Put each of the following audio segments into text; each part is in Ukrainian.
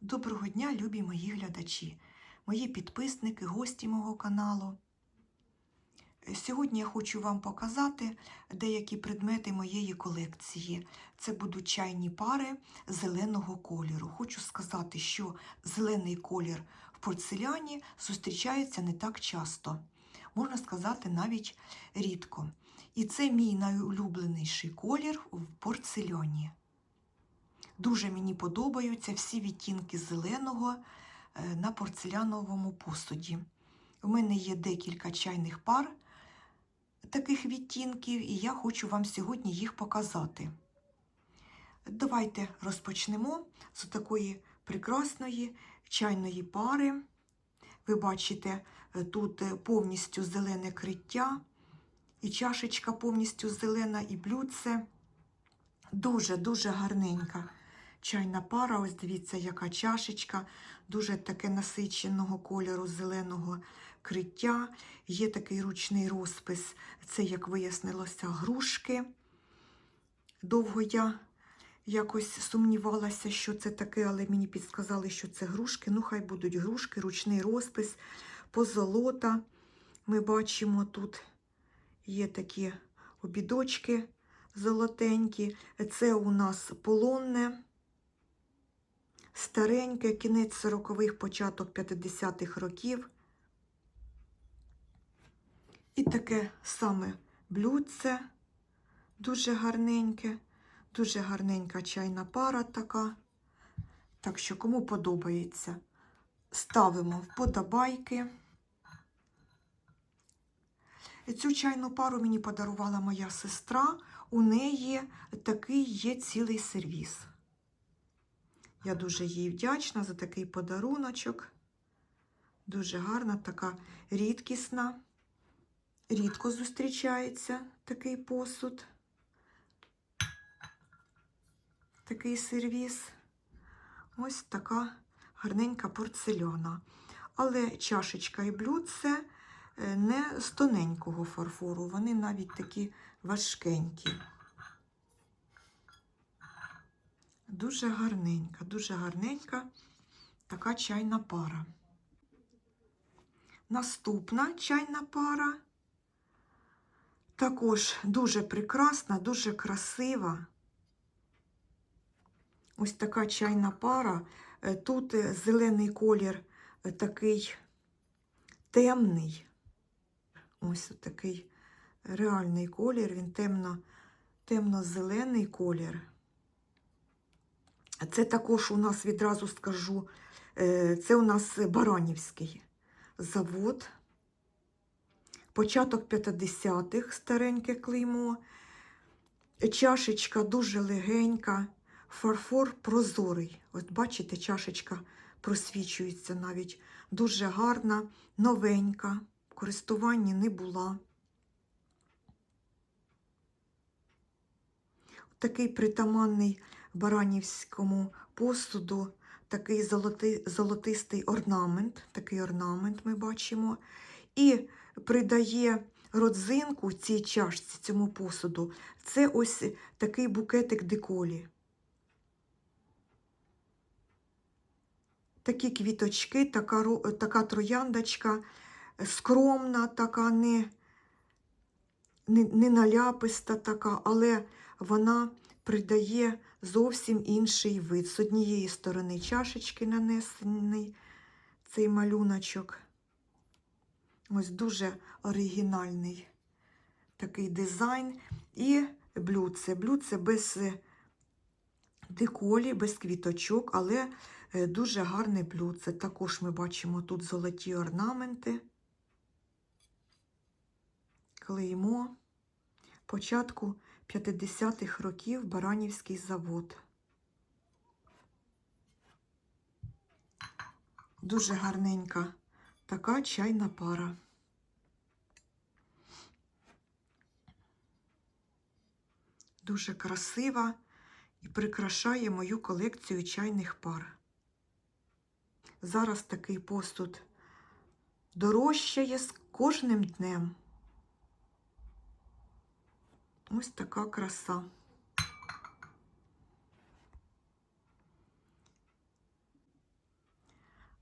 Доброго дня, любі мої глядачі, мої підписники, гості мого каналу. Сьогодні я хочу вам показати деякі предмети моєї колекції. Це будуть чайні пари зеленого кольору. Хочу сказати, що зелений колір в порцеляні зустрічається не так часто, можна сказати, навіть рідко. І це мій найулюбленіший колір в порцеляні. Дуже мені подобаються всі відтінки зеленого е, на порцеляновому посуді. У мене є декілька чайних пар таких відтінків, і я хочу вам сьогодні їх показати. Давайте розпочнемо з такої прекрасної чайної пари. Ви бачите, е, тут е, повністю зелене криття, і чашечка повністю зелена, і блюдце. Дуже-дуже гарненька чайна пара. Ось дивіться, яка чашечка, дуже таке насиченого кольору зеленого криття. Є такий ручний розпис. Це, як вияснилося, грушки. Довго я якось сумнівалася, що це таке, але мені підсказали, що це грушки. Ну, хай будуть грушки, ручний розпис, позолота. Ми бачимо тут є такі обідочки золотенькі. Це у нас полонне, стареньке, кінець 40-х, початок 50-х років. І таке саме блюдце, дуже гарненьке, дуже гарненька чайна пара така. Так що, кому подобається, ставимо вподобайки. Цю чайну пару мені подарувала моя сестра. У неї такий є цілий сервіс. Я дуже їй вдячна за такий подаруночок. Дуже гарна, така рідкісна. Рідко зустрічається такий посуд, такий сервіс. Ось така гарненька порцеляна. Але чашечка і блюдце не з тоненького фарфору, вони навіть такі важкенькі. Дуже гарненька, дуже гарненька така чайна пара. Наступна чайна пара також дуже прекрасна, дуже красива. Ось така чайна пара. Е, Тут зелений колір е, такий темний. Ось такий реальний колір, він темно, темно-зелений колір. Це також у нас відразу скажу, е, це у нас Баранівський завод. Початок 50-х стареньке клеймо. Чашечка дуже легенька, фарфор прозорий. От бачите, чашечка просвічується навіть дуже гарна, новенька, в користуванні не була. Такий притаманний баранівському посуду, такий золотий, золотистий орнамент, такий орнамент ми бачимо. І придає родзинку цій чашці, цьому посуду. Це ось такий букетик деколі. Такі квіточки, така, така трояндочка, скромна, така не, не, не наляписта така, але вона придає зовсім інший вид. З однієї сторони чашечки нанесений цей малюночок. Ось дуже оригінальний такий дизайн. І блюдце. Блюдце без деколі, без квіточок, але дуже гарне блюдце. Також ми бачимо тут золоті орнаменти, клеймо початку 50-х років Баранівський завод. Дуже гарненька така чайна пара. Дуже красива і прикрашає мою колекцію чайних пар. Зараз такий посуд дорожчає з кожним днем. Ось така краса.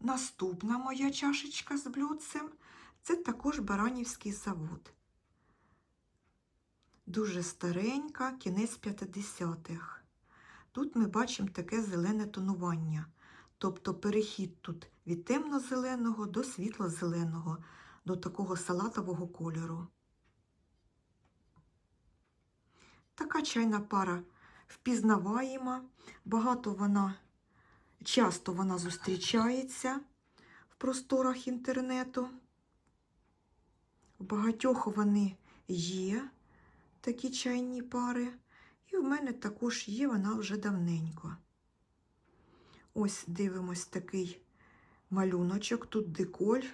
Наступна моя чашечка з блюдцем це також Баранівський завод. Дуже старенька, кінець 50-х. Тут ми бачимо таке зелене тонування, тобто перехід тут від темно-зеленого до світло-зеленого, до такого салатового кольору. Така чайна пара впізнаваєма, багато вона, часто вона зустрічається в просторах інтернету. В багатьох вони є, такі чайні пари, і в мене також є вона вже давненько. Ось дивимось такий малюночок, тут деколь.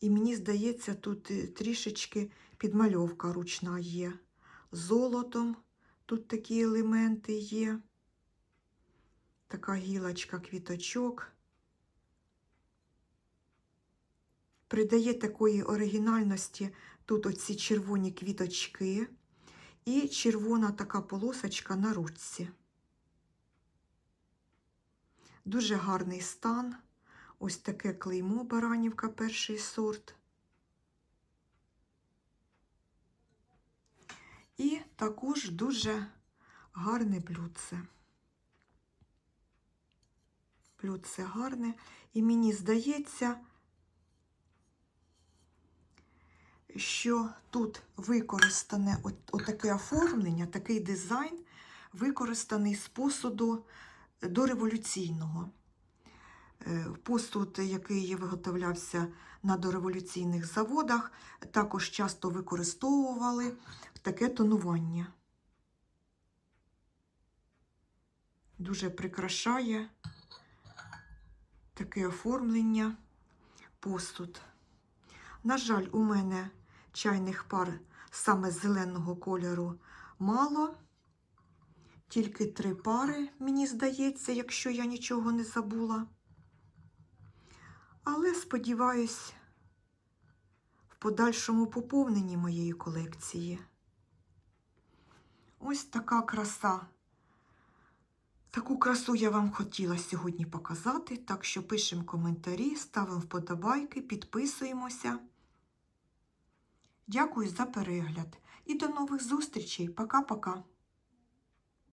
І мені здається, тут е, трішечки підмальовка ручна є. Золотом тут такі елементи є. Така гілочка квіточок. Придає такої оригінальності тут оці червоні квіточки і червона така полосочка на ручці. Дуже гарний стан. Ось таке клеймо Баранівка перший сорт. І також дуже гарне блюдце. Блюдце гарне. І мені здається, що тут використане от, отаке оформлення, такий дизайн, використаний з посуду дореволюційного. Посуд, який виготовлявся на дореволюційних заводах, також часто використовували таке тонування. Дуже прикрашає таке оформлення посуд. На жаль, у мене чайних пар саме зеленого кольору мало. Тільки три пари, мені здається, якщо я нічого не забула. Але сподіваюсь, в подальшому поповненні моєї колекції. Ось така краса. Таку красу я вам хотіла сьогодні показати, так що пишемо коментарі, ставимо вподобайки, підписуємося. Дякую за перегляд і до нових зустрічей. Пока-пока.